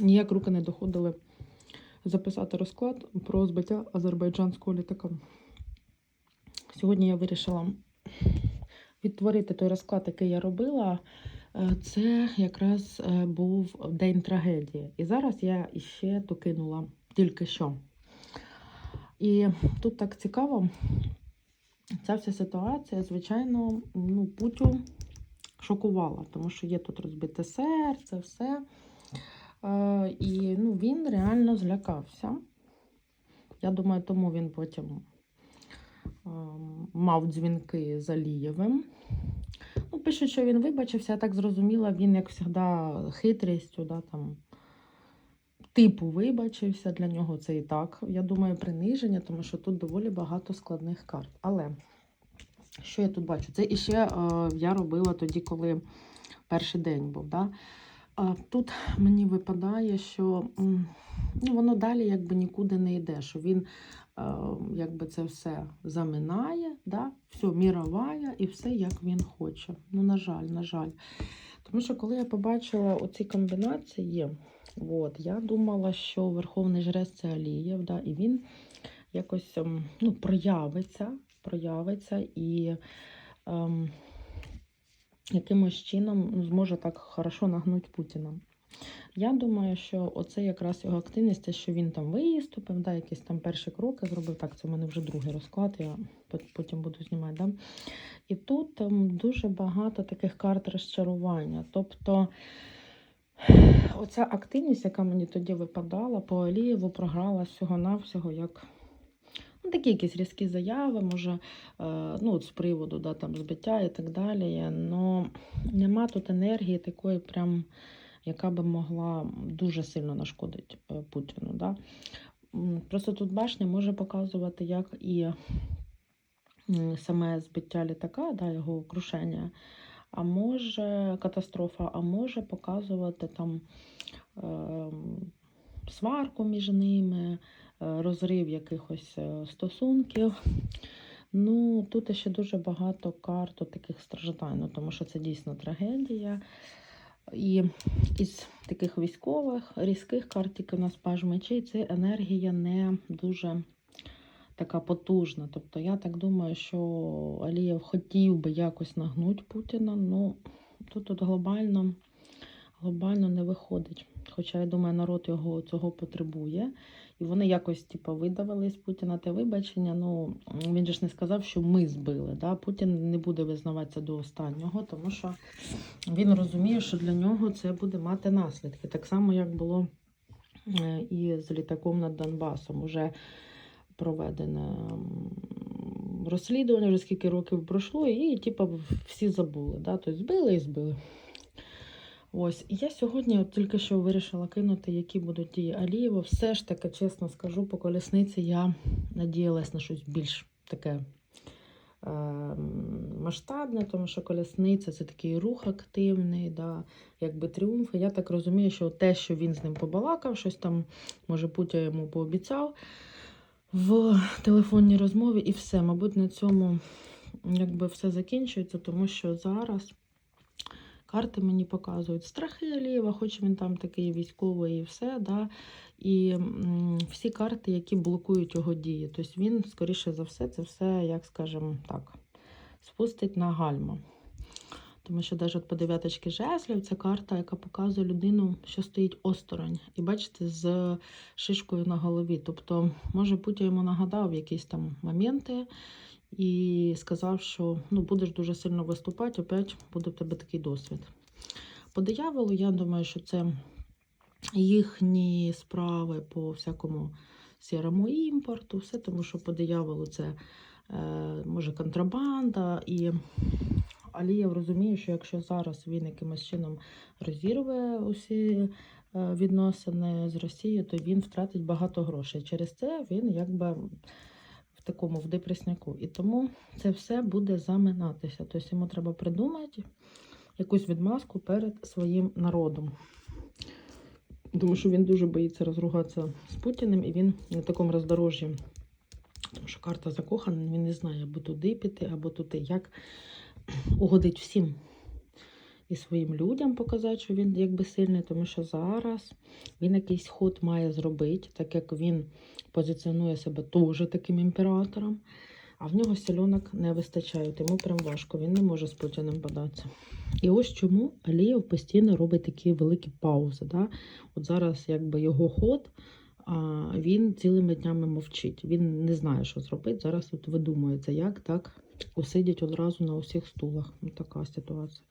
ніяк руки не доходили записати розклад про збиття азербайджанського літака. Сьогодні я вирішила відтворити той розклад, який я робила. Е, Це якраз е, був день трагедії. І зараз я іще докинула тільки що. І тут так цікаво, ця вся ситуація, звичайно, ну, Путю шокувала, тому що є тут розбите серце, все. Він реально злякався. Я думаю, тому він потім е, мав дзвінки з Алієвим. Ну, пишуть, що він вибачився, я так зрозуміла, він, як завжди, хитрістю, да, там, типу вибачився. Для нього це і так, я думаю, приниження, тому що тут доволі багато складних карт. Але що я тут бачу? Це іще е, я робила тоді, коли перший день був. Да? Тут мені випадає, що ну, воно далі якби нікуди не йде, що він е, якби це все заминає, да? все міроває і все як він хоче. Ну, на жаль, на жаль. Тому що коли я побачила оці комбінації, от, я думала, що Верховний Жрець це Алієв, да? і він якось ем, ну, проявиться, проявиться і. Ем, якимось чином ну, зможе так хорошо нагнути Путіна. Я думаю, що оце якраз його активність, те, що він там виступив, да, якісь там перші кроки зробив. Так, це в мене вже другий розклад, я потім буду знімати. Да? І тут там дуже багато таких карт розчарування. Тобто оця активність, яка мені тоді випадала, по Алієву програла всього-навсього як. Ну, такі якісь різкі заяви, може, е, ну, от з приводу да, там, збиття і так далі. Но нема тут енергії такої, прям, яка би могла дуже сильно нашкодити е, Путіну. Да? Просто тут башня може показувати, як і саме збиття літака, да, його крушення, а може катастрофа, а може показувати там ем, сварку між ними, е, розрив якихось е, стосунків. Ну, тут ще дуже багато карт таких страждань, ну, тому що це дійсно трагедія. І із таких військових різких карт, тільки у нас паж мечей, це енергія не дуже така потужна. Тобто я так думаю, що Алієв хотів би якось нагнути Путіна, ну тут от глобально, глобально не виходить. Хоча я думаю, народ його цього потребує. І вони якось типу, видавили з Путіна те вибачення. Ну він же ж не сказав, що ми збили. Да? Путін не буде визнаватися до останнього, тому що він розуміє, що для нього це буде мати наслідки. Так само, як було е, і з літаком над Донбасом. Уже проведене розслідування, вже скільки років пройшло, і типу, всі забули. Да? Тобто збили і збили. Ось, я сьогодні от тільки що вирішила кинути, які будуть дії Алієва. Все ж таки, чесно скажу, по колісниці я надіялась на щось більш таке е, масштабне, тому що колісниця це такий рух активний, да, якби тріумф. Я так розумію, що те, що він з ним побалакав, щось там, може, Путя йому пообіцяв в телефонній розмові, і все. Мабуть, на цьому якби все закінчується, тому що зараз. Карти мені показують страхи Алієва, хоч він там такий військовий і все, да, і всі карти, які блокують його дії. Тобто він, скоріше за все, це все, як скажемо так, спустить на гальма. Тому що навіть по дев'яточки жеслів це карта, яка показує людину, що стоїть осторонь. І бачите, з шишкою на голові. Тобто, може, Путя йому нагадав якісь там моменти і сказав, що ну, будеш дуже сильно виступати, опять буде в тебе такий досвід. По дияволу, я думаю, що це їхні справи по всякому сірому імпорту, все, тому що по дияволу це е, може контрабанда. І Алієв розуміє, що якщо зараз він якимось чином розірве усі е, відносини з Росією, то він втратить багато грошей. Через це він якби такому в депресняку. І тому це все буде заминатися. Тобто йому треба придумати якусь відмазку перед своїм народом. Тому що він дуже боїться розругатися з Путіним, і він на такому роздорожжі. Тому що карта закохана, він не знає, або туди піти, або туди. Як угодить всім. І своїм людям показати, що він якби сильний, тому що зараз він якийсь ход має зробити, так як він позиціонує себе теж таким імператором. А в нього сільонок не вистачає, йому прям важко, він не може з Путіним податися. І ось чому Алієв постійно робить такі великі паузи. Да? От зараз якби його ход, а, він цілими днями мовчить. Він не знає, що зробити. Зараз от видумується, як так усидять одразу на усіх стулах. Така ситуація.